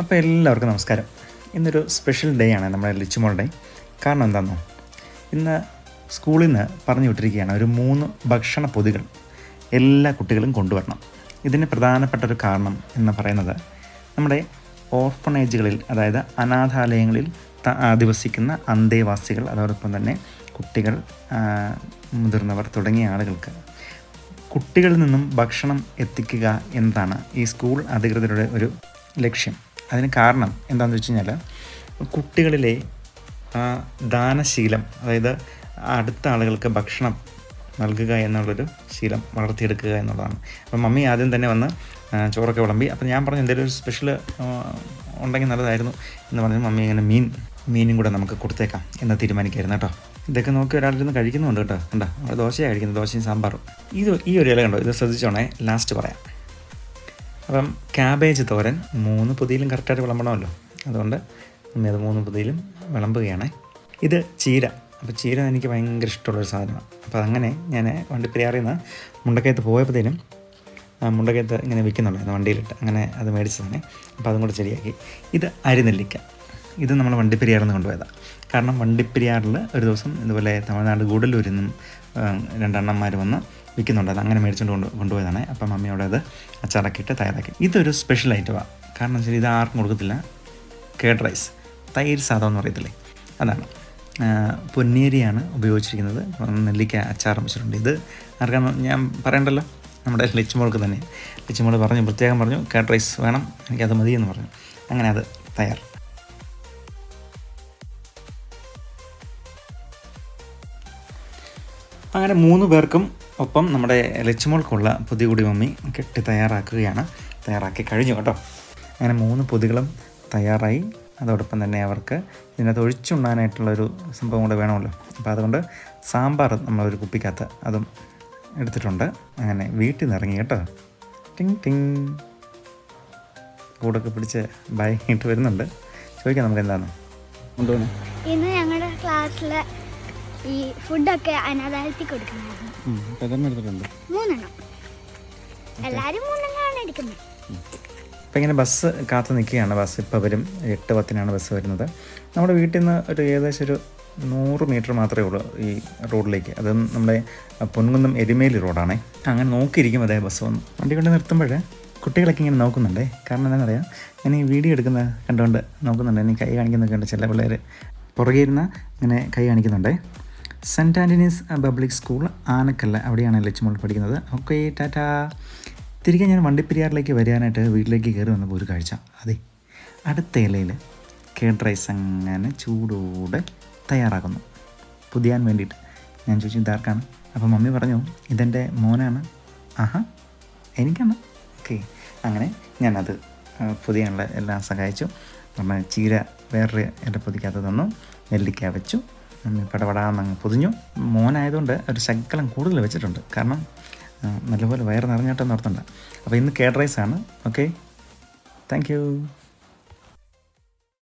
അപ്പോൾ എല്ലാവർക്കും നമസ്കാരം. ഇന്നൊരു സ്പെഷ്യൽ ഡേ ആണ് നമ്മുടെ ലിച്ചുമോൾ ഡേ കാരണം എന്താണെന്നോ ഇന്ന് സ്കൂളിൽ നിന്ന് പറഞ്ഞു വിട്ടിരിക്കുകയാണ് ഒരു മൂന്ന് ഭക്ഷണ പൊതികൾ എല്ലാ കുട്ടികളും കൊണ്ടുവരണം. ഇതിന് പ്രധാനപ്പെട്ട ഒരു കാരണം എന്ന് പറയുന്നത് നമ്മുടെ ഓർഫണേജുകളിൽ അതായത് അനാഥാലയങ്ങളിൽ അധിവസിക്കുന്ന അന്തേവാസികൾ അതോടൊപ്പം തന്നെ കുട്ടികൾ മുതിർന്നവർ തുടങ്ങിയ ആളുകൾക്ക് കുട്ടികളിൽ നിന്നും ഭക്ഷണം എത്തിക്കുക എന്നതാണ് ഈ സ്കൂൾ അധികൃതരുടെ ഒരു ലക്ഷ്യം. അതിന് കാരണം എന്താണെന്ന് വെച്ച് കഴിഞ്ഞാൽ കുട്ടികളിലെ ആ ദാനശീലം അതായത് അടുത്ത ആളുകൾക്ക് ഭക്ഷണം നൽകുക എന്നുള്ളൊരു ശീലം വളർത്തിയെടുക്കുക എന്നുള്ളതാണ്. അപ്പം മമ്മി ആദ്യം തന്നെ വന്ന് ചോറൊക്കെ വിളമ്പി. അപ്പം ഞാൻ പറഞ്ഞു എന്തെങ്കിലും ഒരു സ്പെഷ്യൽ ഉണ്ടെങ്കിൽ നല്ലതായിരുന്നു എന്ന് പറഞ്ഞു മമ്മി ഇങ്ങനെ മീൻ മീനും കൂടെ നമുക്ക് കൊടുത്തേക്കാം എന്ന് തീരുമാനിക്കായിരുന്നു കേട്ടോ. ഇതൊക്കെ നോക്കി ഒരാളിരുന്ന് കഴിക്കുന്നുണ്ട് കേട്ടോ. കണ്ടോ? അവിടെ ദോശയാണ് കഴിക്കുന്നത് ദോശയും സാമ്പാറും. ഇത് ഈ ഒരു ഇല കണ്ടോ? ഇത് ശ്രദ്ധിച്ചോണേ ലാസ്റ്റ് പറയാം. അപ്പം ക്യാബേജ് തോരൻ മൂന്ന് പുതിയിലും കറക്റ്റായിട്ട് വിളമ്പണമല്ലോ. അതുകൊണ്ട് അമ്മ അത് മൂന്ന് പുതിയിലും വിളമ്പുകയാണ്. ഇത് ചീര. അപ്പോൾ ചീര എനിക്ക് ഭയങ്കര ഇഷ്ടമുള്ളൊരു സാധനമാണ്. അപ്പോൾ അങ്ങനെ ഞാൻ വണ്ടിപ്പെരിയാറിൽ നിന്ന് മുണ്ടക്കയത്ത് പോയപ്പോഴത്തേനും മുണ്ടക്കയത്ത് ഇങ്ങനെ വിൽക്കുന്നുണ്ടായിരുന്നു വണ്ടിയിലിട്ട്. അങ്ങനെ അത് മേടിച്ചതാണ്. അപ്പോൾ അതും കൂടെ ശരിയാക്കി ഇത് അരിനെല്ലിക്ക. ഇത് നമ്മൾ വണ്ടിപ്പെരിയാറിൽ നിന്ന് കൊണ്ടുപോയതാണ് കാരണം വണ്ടിപ്പെരിയാറിൽ ഒരു ദിവസം ഇതുപോലെ തമിഴ്നാട് ഗൂഡല്ലൂരിൽ നിന്നും രണ്ടെണ്ണന്മാർ വന്ന് വിൽക്കുന്നുണ്ടായിരുന്നു അങ്ങനെ മേടിച്ചുകൊണ്ട് കൊണ്ട് കൊണ്ടുപോയതാണ്. അപ്പം മമ്മിയോട് അത് അച്ചാറാക്കിയിട്ട് തയ്യാറാക്കി. ഇതൊരു സ്പെഷ്യൽ ഐറ്റമാണ് കാരണം വെച്ചാൽ ഇത് ആർക്കും കൊടുക്കത്തില്ല. Curd rice. തൈര് സാധം എന്ന് പറയത്തില്ലേ അതാണ്. പൊന്നേരിയാണ് ഉപയോഗിച്ചിരിക്കുന്നത്. നെല്ലിക്ക അച്ചാറും വെച്ചിട്ടുണ്ട്. ഇത് ആർക്കാണ്? ഞാൻ പറയണ്ടല്ലോ? നമ്മുടെ ലച്ചുമോൾക്ക് തന്നെ. ലച്ചുമോൾ പറഞ്ഞു പ്രത്യേകം പറഞ്ഞു കേഡ് റൈസ് വേണം എനിക്കത് മതി എന്ന് പറഞ്ഞു. അങ്ങനെ അത് തയ്യാർ അങ്ങനെ മൂന്ന് പേർക്കും ഒപ്പം നമ്മുടെ ലച്ചുമോൾക്കുള്ള പുതിയ മമ്മി കെട്ടി തയ്യാറാക്കുകയാണ്. തയ്യാറാക്കി കഴിഞ്ഞു കേട്ടോ. അങ്ങനെ മൂന്ന് പൊതികളും തയ്യാറായി. അതോടൊപ്പം തന്നെ അവർക്ക് ഇതിനകത്ത് ഒഴിച്ചുണ്ണാനായിട്ടുള്ളൊരു സംഭവം കൂടെ വേണമല്ലോ. അപ്പോൾ അതുകൊണ്ട് സാമ്പാർ നമ്മളൊരു കുപ്പിക്കകത്ത് അതും എടുത്തിട്ടുണ്ട്. അങ്ങനെ വീട്ടിൽ നിന്ന് ഇറങ്ങി കേട്ടോ. ടിങ് ടിങ്. കൂടൊക്കെ പിടിച്ച് ബൈ ഇട്ട് വരുന്നുണ്ട്. ചോദിക്കാം നമുക്ക് എന്താണ്? കൊണ്ടുപോകുന്നത് ഇന്ന് ഞങ്ങളുടെ ക്ലാസ്സിലെ ഈ ഫുഡൊക്കെ അനാഥാലയത്തിൽ കൊടുക്കുന്നത് മൂന്നെണ്ണം. എല്ലാരും മൂന്നെണ്ണമാണ് എടുക്കുന്നത്. അപ്പം ഇങ്ങനെ ബസ് കാത്തു നിൽക്കുകയാണ്. ബസ് ഇപ്പോൾ വരും. എട്ട് പത്തിനാണ് ബസ് വരുന്നത്. നമ്മുടെ വീട്ടിൽ നിന്ന് ഒരു ഏകദേശം ഒരു നൂറ് മീറ്റർ മാത്രമേ ഉള്ളൂ ഈ റോഡിലേക്ക് അത് നമ്മുടെ പൊൻകുന്നം എരുമേലി റോഡാണേ അങ്ങനെ നോക്കിയിരിക്കും അതേ ബസ് വന്ന്. വണ്ടി കൊണ്ട് നിർത്തുമ്പോൾ കുട്ടികളൊക്കെ ഇങ്ങനെ നോക്കുന്നുണ്ടേ. കാരണം എന്താണെന്നറിയാം? ഞാൻ ഈ വീഡിയോ എടുക്കുന്ന കണ്ടുകൊണ്ട് നോക്കുന്നുണ്ട്. എനിക്ക് കൈ കാണിക്കുന്നൊക്കെ ഉണ്ട് ചില പിള്ളേർ പുറകെ ഇരുന്ന് ഇങ്ങനെ കൈ കാണിക്കുന്നുണ്ടേ. Saint Antony's public school Anakkallu അവിടെയാണ് ലച്ചുമോൾ പഠിക്കുന്നത്. Okay tata. തിരികെ ഞാൻ വണ്ടിപ്പെരിയാറിലേക്ക് വരാനായിട്ട് വീട്ടിലേക്ക് കയറി വന്നപ്പോൾ ഒരു കാഴ്ച. അതെ അടുത്ത ഇലയിൽ കേഡ് റൈസ് അങ്ങനെ ചൂടോടെ തയ്യാറാക്കുന്നു. പുതിയാൻ വേണ്ടിയിട്ട്. ഞാൻ ചോദിച്ചു ഇതാർക്കാണ്? അപ്പോൾ മമ്മി പറഞ്ഞു ഇതെന്റെ മോനാണ്. ആഹാ എനിക്കാണ്. ഓക്കെ അങ്ങനെ ഞാനത് പുതിയാനുള്ള എല്ലാം സഹായിച്ചു. നമ്മൾ ചീര വേറൊരു എന്റെ പൊതിക്കകത്ത് തന്നു. നെല്ലിക്ക വെച്ചു. പടപടാന്നങ്ങ് പൊതിഞ്ഞു. മോനായതുകൊണ്ട് ഒരു ശകലം കൂടുതൽ വെച്ചിട്ടുണ്ട്. കാരണം നല്ലപോലെ വയർ നിറഞ്ഞിട്ടെന്ന് ഓർത്തുണ്ട് അപ്പോൾ ഇന്ന് കേഡ് റൈസ് ആണ് ഓക്കെ താങ്ക്